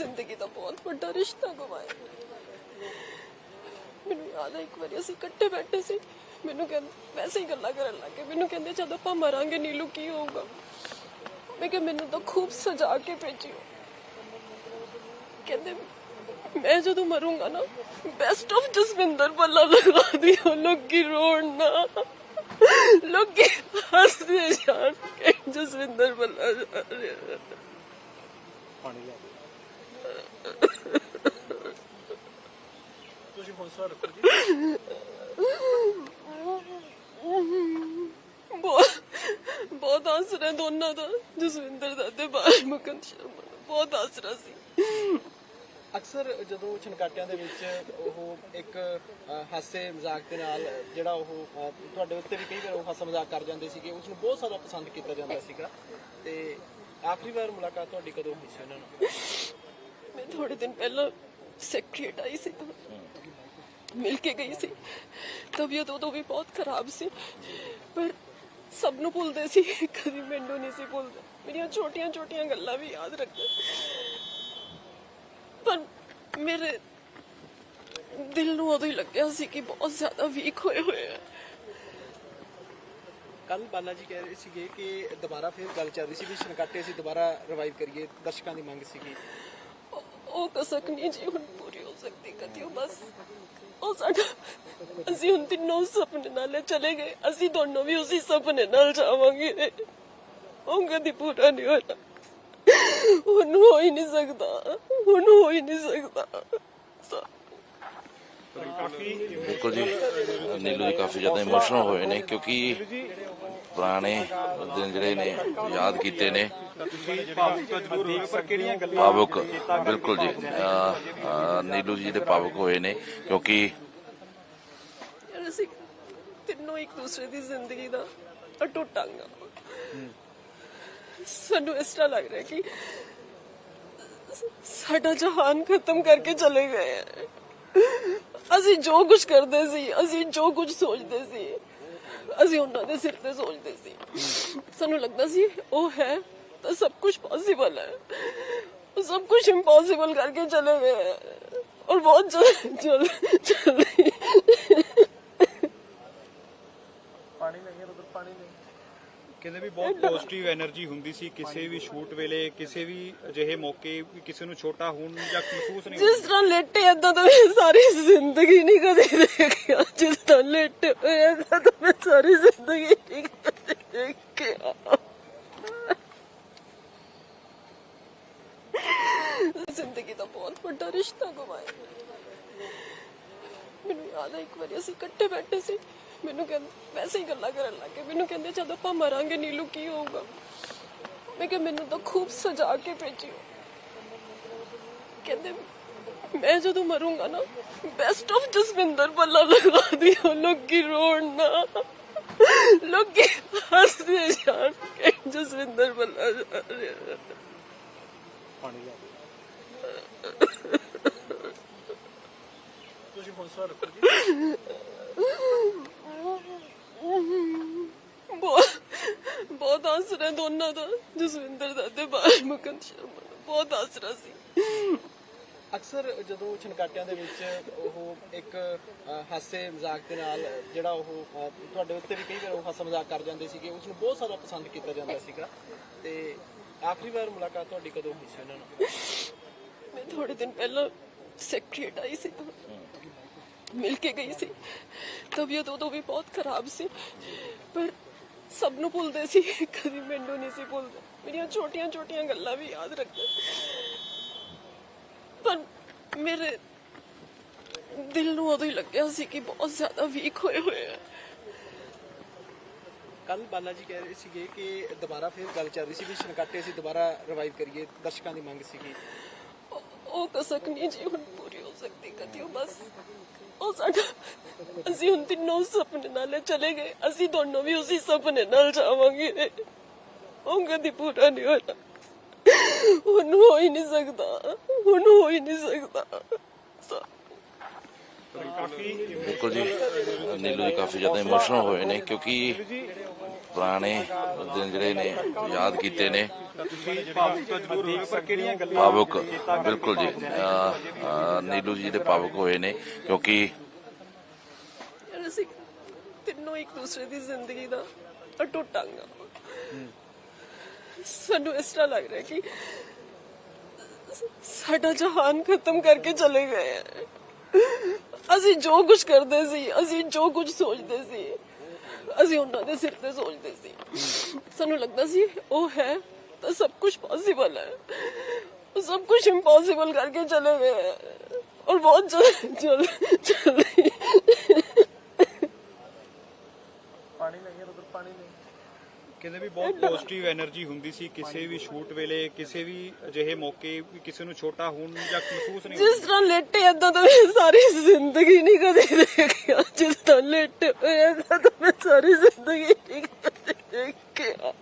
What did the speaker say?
ਜ਼ਿੰਦਗੀ ਦਾ ਬਹੁਤ ਵੱਡਾ ਰਿਸ਼ਤਾ ਗਵਾਇਆ। ਮੈਨੂੰ ਯਾਦ ਹੈ ਇੱਕ ਵਾਰੀ ਅਸੀਂ ਇਕੱਠੇ ਬੈਠੇ ਸੀ। ਮੈਨੂੰ ਕਹਿੰਦੇ ਵੈਸੇ ਹੀ ਗੱਲਾਂ ਕਰਨ ਲੱਗੇ ਮੈਨੂੰ ਕਹਿੰਦੇ, ਜਦ ਆਪਾਂ ਮਰਾਂਗੇ ਨੀਲੂ, ਕੀ ਹੋਊਗਾ? ਮੈਂ ਕਿਹਾ, ਮੈਨੂੰ ਤਾਂ ਖੂਬ ਸਜਾ ਕੇ ਭੇਜਿਓ। ਕਹਿੰਦੇ, ਮੈਂ ਜਦੋਂ ਮਰੂੰਗਾ ਨਾ ਬੈਸਟ ਆਫ ਜਸਵਿੰਦਰ ਪੱਲਾ ਲਗਾ ਦਿਓ। ਲੋਕੀ ਰੋਣਾ ਲੋਕੀ ਹੱਸਦੇ ਬਹੁਤ ਆਸਰਾ ਦੋਨਾਂ ਦਾ ਜਸਵਿੰਦਰ ਦਾ ਤੇ ਬਾਸ਼ ਮੁਕੰਦ ਸ਼ਰਮਾ ਬਹੁਤ ਆਸਰਾ ਸੀ। ਅਕਸਰ ਜਦੋਂ ਛਨਕਾਟਿਆਂ ਦੇ ਵਿੱਚ ਉਹ ਇੱਕ ਹਾਸੇ ਮਜ਼ਾਕ ਦੇ ਨਾਲ ਜਿਹੜਾ ਉਹ ਤੁਹਾਡੇ ਉੱਤੇ ਵੀ ਕਈ ਵਾਰ ਉਹ ਹਾਸਾ ਮਜ਼ਾਕ ਕਰ ਜਾਂਦੇ ਸੀਗੇ ਉਸ ਨੂੰ ਬਹੁਤ ਜ਼ਿਆਦਾ ਪਸੰਦ ਕੀਤਾ ਜਾਂਦਾ ਸੀਗਾ। ਤੇ ਆਖਰੀ ਵਾਰ ਮੁਲਾਕਾਤ ਤੁਹਾਡੀ ਕਦੋਂ ਹੋਈ ਸੀ ਉਹਨਾਂ ਨਾਲ? ਮੈਂ ਥੋੜੇ ਦਿਨ ਪਹਿਲਾਂ ਸੈਕਟਰੀਟ ਆਈ ਸੀ ਤਾਂ। ਮਿਲ ਕੇ ਗਈ ਸੀ। ਤਬੀਅਤ ਉਦੋਂ ਵੀ ਬਹੁਤ ਖਰਾਬ ਸੀ ਪਰ ਸਭ ਨੂੰ ਭੁੱਲਦੇ ਸੀ। ਕਦੀ ਮੈਨੂੰ ਨਹੀਂ ਸੀ ਭੁੱਲਦੇ। ਮੇਰੀਆਂ ਛੋਟੀਆਂ ਛੋਟੀਆਂ ਗੱਲਾਂ ਵੀ ਯਾਦ ਰੱਖਦੇ। ਪਰ ਮੇਰੇ ਦਿਲ ਨੂੰ ਉਦੋਂ ਹੀ ਲੱਗਿਆ ਸੀ ਕਿ ਬਹੁਤ ਜ਼ਿਆਦਾ ਵੀਕ ਹੋਏ ਹੋਏ ਆ। ਕੱਲ ਬਾਲਾ ਜੀ ਕਹਿ ਰਹੇ ਸੀਗੇ ਕਿ ਦੁਬਾਰਾ ਫਿਰ ਗੱਲ ਚੱਲ ਰਹੀ ਸੀ ਵੀ ਛਣਕਾਟੇ ਅਸੀਂ ਦੁਬਾਰਾ ਰਿਵਾਈਵ ਕਰੀਏ। ਦਰਸ਼ਕਾਂ ਦੀ ਮੰਗ ਸੀਗੀ। ਉਹ ਕਸਕ ਨਹੀਂ ਜੀ ਹੁਣ ਪੂਰੀ ਹੋ ਸਕਦੀ ਕਦੀ ਉਹ ਬਸ। ਉਹ ਸਾਡਾ ਅਸੀਂ ਹੁਣ ਤਿੰਨੋਂ ਸੁਪਨੇ ਨਾਲ ਚਲੇ ਗਏ। ਅਸੀਂ ਦੋਨੋਂ ਵੀ ਉਸੇ ਸੁਪਨੇ ਨਾਲ ਜਾਵਾਂਗੇ। ਉਹ ਕਦੀ ਪੂਰਾ ਨਹੀਂ ਹੋਣਾ। ਹੁਣ ਹੋ ਹੀ ਨਹੀਂ ਸਕਦਾ। ਹੁਣ ਹੋ ਹੀ ਨਹੀਂ ਸਕਦਾ। ਬਿਲਕੁਲ ਜੀ, ਨੀਲੂ ਜੀ ਕਾਫੀ ਜ਼ਿਆਦਾ ਇਮੋਸ਼ਨਲ ਹੋਏ ਨੇ ਕਿਉਂਕਿ ਪੁਰਾਣੇ ਦਿਨ ਜਿਹੜੇ ਨੇ, ਯਾਦ ਕੀਤੇ ਨੇ। ਭਾਵੁਕ ਬਿਲਕੁਲ ਜੀ। ਨੀਲੂ ਜੀ ਦੇ ਭਾਵੁਕ ਹੋਏ ਨੇ ਕਿਉਂਕਿ ਅਸੀਂ ਤਿੰਨੋਂ ਇੱਕ ਦੂਸਰੇ ਦੀ ਜ਼ਿੰਦਗੀ ਦਾ ਅਟੁੱਟ ਅੰਗ ਹਾਂ। ਸਾਨੂੰ ਇਸ ਤਰ੍ਹਾਂ ਲੱਗ ਰਿਹਾ ਕਿ ਸਾਡਾ ਜਹਾਨ ਖਤਮ ਕਰਕੇ ਚਲੇ ਗਏ ਹੈ ਅਸੀਂ ਜੋ ਕੁਝ ਕਰਦੇ ਸੀ ਅਸੀਂ ਜੋ ਕੁਝ ਸੋਚਦੇ ਸੀ ਅਸੀਂ ਉਹਨਾਂ ਦੇ ਸਿਰ ਤੇ ਸੋਚਦੇ ਸੀ। ਸਾਨੂੰ ਲੱਗਦਾ ਸੀ ਉਹ ਹੈ तो सब कुछ पॉसिबल है सब कुछ इम्पॉसिबल करके चले गए हैं और बहुत जल्दी जल्दी जल्दी ਵੀ ਬਹੁਤ ਪੋਜ਼ਿਟਿਵ એનર્ਜੀ ਹੁੰਦੀ ਸੀ। ਕਿਸੇ ਵੀ ਸ਼ੂਟ ਵੇਲੇ ਕਿਸੇ ਵੀ ਅਜਿਹੇ ਮੌਕੇ ਕਿਸੇ ਨੂੰ ਛੋਟਾ ਹੋਣ ਜਾਂ ਮਹਿਸੂਸ ਨਹੀਂ ਜਿਸ ਤਰ੍ਹਾਂ ਲੇਟੇ ਏਦਾਂ ਤਾਂ ਮੈਂ ਸਾਰੀ ਜ਼ਿੰਦਗੀ ਨਹੀਂ ਕਦੇ ਦੇਖਿਆ। ਜਿਸ ਤਰ੍ਹਾਂ ਲੇਟੇ ਹੋਏ ਤਾਂ ਮੈਂ ਸਾਰੀ ਜ਼ਿੰਦਗੀ ਜ਼ਿੰਦਗੀ ਦਾ ਬਹੁਤ ਵੱਡਾ ਰਿਸ਼ਤਾ ਗਵਾਇਆ। ਮੈਨੂੰ ਯਾਦ ਹੈ ਇੱਕ ਵਾਰੀ ਅਸੀਂ ਇਕੱਠੇ ਬੈਠੇ ਸੀ। ਮੈਨੂੰ ਕਹਿੰਦੇ ਵੈਸੇ ਹੀ ਗੱਲਾਂ ਕਰਨ ਲੱਗੇ ਮੈਨੂੰ ਕਹਿੰਦੇ, ਜਦ ਆਪਾਂ ਮਰਾਂਗੇ, ਨੀਲੂ, ਕੀ ਹੋਊਗਾ? ਮੈਂ ਕਿਹਾ, ਮੈਨੂੰ ਤਾਂ ਖੂਬ ਸਜਾ ਕੇ ਭੇਜਿਓ। ਕਹਿੰਦੇ, ਮੈਂ ਜਦੋਂ ਮਰੂੰਗਾ ਨਾ ਬੈਸਟ ਆਫ ਜਸਵਿੰਦਰ ਪੱਲਾ ਲਗਾ ਦਿਓ। ਲੋਕੀ ਰੋਣਾ ਲੋਕੀ ਹੱਸਦੇ ਜਾਣ ਜਸਵਿੰਦਰ ਬੱਲਾ ਜਾ ਰਿਹਾ ਪਾਣੀ ਲਿਆ ਤੁਸੀਂ ਹੌਸਲਾ ਰੱਖੋ ਜੀ ਬਹੁਤ ਬਹੁਤ ਆਸਰਾ ਦੋਨਾਂ ਦਾ ਜਸਵਿੰਦਰ ਦਾ ਤੇ ਬਾਲ ਮੁਕੰਦ ਸ਼ਰਮਾ ਦਾ। ਬਹੁਤ ਆਸਰਾ ਸੀ। ਅਕਸਰ ਜਦੋਂ ਛਣਕਾਟਿਆਂ ਦੇ ਵਿੱਚ ਉਹ ਇੱਕ ਅ, ਹਾਸੇ ਮਜ਼ਾਕ ਦੇ ਨਾਲ ਜਿਹੜਾ ਉਹ ਅ, ਤੁਹਾਡੇ ਉੱਤੇ ਵੀ ਕਈ ਵਾਰ ਉਹ ਹਾਸਾ ਮਜ਼ਾਕ ਕਰ ਜਾਂਦੇ ਸੀਗੇ ਉਸ ਨੂੰ ਬਹੁਤ ਜ਼ਿਆਦਾ ਪਸੰਦ ਕੀਤਾ ਜਾਂਦਾ ਸੀਗਾ। ਤੇ ਆਖਰੀ ਵਾਰ ਮੁਲਾਕਾਤ ਤੁਹਾਡੀ ਕਦੋਂ ਹੋਈ ਸੀ ਉਹਨਾਂ ਨਾਲ? ਮੈਂ ਥੋੜੇ ਦਿਨ ਪਹਿਲਾਂ ਸੈਕਟਰੀਏਟ ਆਈ ਸੀ। ਤਾਂ ਮਿਲ ਕੇ ਗਈ ਸੀ ਤਬੀਅਤ ਉਦੋਂ ਵੀ ਬਹੁਤ ਖਰਾਬ ਸੀ ਪਰ ਸਭ ਨੂੰ ਭੁੱਲਦੇ ਸੀ ਕਦੀ ਮੈਨੂੰ ਨਹੀਂ ਸੀ ਭੁੱਲਦੇ ਮੇਰੀਆਂ ਛੋਟੀਆਂ ਛੋਟੀਆਂ ਗੱਲਾਂ ਵੀ ਯਾਦ ਰੱਖਦੇ ਪਰ ਮੇਰੇ ਦਿਲ ਨੂੰ ਉਦੋਂ ਹੀ ਲੱਗਿਆ ਸੀ ਕਿ ਬਹੁਤ ਜ਼ਿਆਦਾ ਵੀਕ ਹੋਏ ਹੋਏ ਆ ਕੱਲ ਬਾਲਾ ਜੀ ਕਹਿ ਰਹੇ ਸੀਗੇ ਕਿ ਦੁਬਾਰਾ ਫਿਰ ਗੱਲ ਚੱਲ ਰਹੀ ਸੀ ਵੀ ਛਣਕਾਟੇ ਅਸੀਂ ਦੁਬਾਰਾ ਰਿਵਾਈਵ ਕਰੀਏ ਦਰਸ਼ਕਾਂ ਦੀ ਮੰਗ ਸੀਗੀ। ਉਹ- ਕਸਕ ਨਹੀਂ ਜੀ ਹੁਣ ਸਕਦੀ ਕਦੀ ਉਹ ਬਸ ਉਹ ਸਾਡਾ ਅਸੀਂ ਹੁਣ ਤਿੰਨੋਂ ਸੁਪਨੇ ਨਾਲ ਚਲੇ ਗਏ। ਅਸੀਂ ਦੋਨੋਂ ਵੀ ਉਸੇ ਸੁਪਨੇ ਨਾਲ ਜਾਵਾਂਗੇ। ਉਹ ਕਦੀ ਪੂਰਾ ਨਹੀਂ ਹੋਣਾ। ਹੁਣ ਹੋ ਹੀ ਨਹੀਂ ਸਕਦਾ। ਹੁਣ ਹੋ ਹੀ ਨਹੀਂ ਸਕਦਾ। ਸਾ- ਬਿਲਕੁਲ ਜੀ। ਨੀਲੂ ਜੀ ਕਾਫੀ ਜ਼ਿਆਦਾ ਇਮੋਸ਼ਨਲ ਹੋਏ ਨੇ ਕਿਉਂਕਿ ਪੁਰਾਣੇ ਦਿਨ ਜਿਹੜੇ ਨੇ, ਯਾਦ ਕੀਤੇ ਨੇ। ਭਾਵੁਕ, ਬਿਲਕੁਲ ਜੀ। ਨੀਲੂ ਜੀ ਦੇ ਭਾਵੁਕ ਹੋਏ ਨੇ, ਕਿਉਂਕਿ ਅਸੀਂ ਤਿੰਨੋਂ ਇੱਕ ਦੂਸਰੇ ਦੀ ਜ਼ਿੰਦਗੀ ਦਾ ਅਟੁੱਟ ਅੰਗ ਸਾਨੂੰ ਇਸ ਤਰ੍ਹਾਂ ਲੱਗ ਰਿਹਾ ਕਿ ਸਾਡਾ ਜਹਾਨ ਖਤਮ ਕਰਕੇ ਚਲੇ ਗਏ ਹੈ ਅਸੀਂ ਜੋ ਕੁਝ ਕਰਦੇ ਸੀ, ਅਸੀਂ ਜੋ ਕੁਝ ਸੋਚਦੇ ਸੀ ਅਸੀਂ ਉਹਨਾਂ ਦੇ ਸਿਰ ਤੇ ਸੋਚਦੇ ਸੀ। ਸਾਨੂੰ ਲੱਗਦਾ ਸੀ, ਉਹ ਹੈ ਤਾਂ ਸਭ ਕੁਝ ਪੋਸੀਬਲ ਹੈ। ਉਹ ਸਭ ਕੁਝ ਇੰਪੋਸੀਬਲ ਕਰਕੇ ਚਲੇ ਗਏ ਔਰ ਬਹੁਤ ਜਲਦੀ ਜਲਦੀ। ਪਾਣੀ ਨਹੀਂ ਉਧਰ ਪਾਣੀ ਨਹੀਂ। ਕਹਿੰਦੇ ਵੀ ਬਹੁਤ ਪੋਜ਼ਿਟਿਵ એનર્ਜੀ ਹੁੰਦੀ ਸੀ, ਕਿਸੇ ਵੀ ਸ਼ੂਟ ਵੇਲੇ, ਕਿਸੇ ਵੀ ਅਜਿਹੇ ਮੌਕੇ ਕਿਸੇ ਨੂੰ ਛੋਟਾ ਹੋਣ ਜਾਂ ਮਹਿਸੂਸ ਨਹੀਂ ਜਿਸ ਤਰ੍ਹਾਂ ਲੇਟੇ ਇਦਾਂ ਤਾਂ ਮੈਂ ਸਾਰੀ ਜ਼ਿੰਦਗੀ ਨਹੀਂ ਕਦੇ ਦੇਖਿਆ। ਜਿਸ ਤਰ੍ਹਾਂ ਲੇਟੇ ਹੋਏ ਇਦਾਂ ਮੈਂ ਸਾਰੀ ਜ਼ਿੰਦਗੀ ਨਹੀਂ ਦੇਖਿਆ।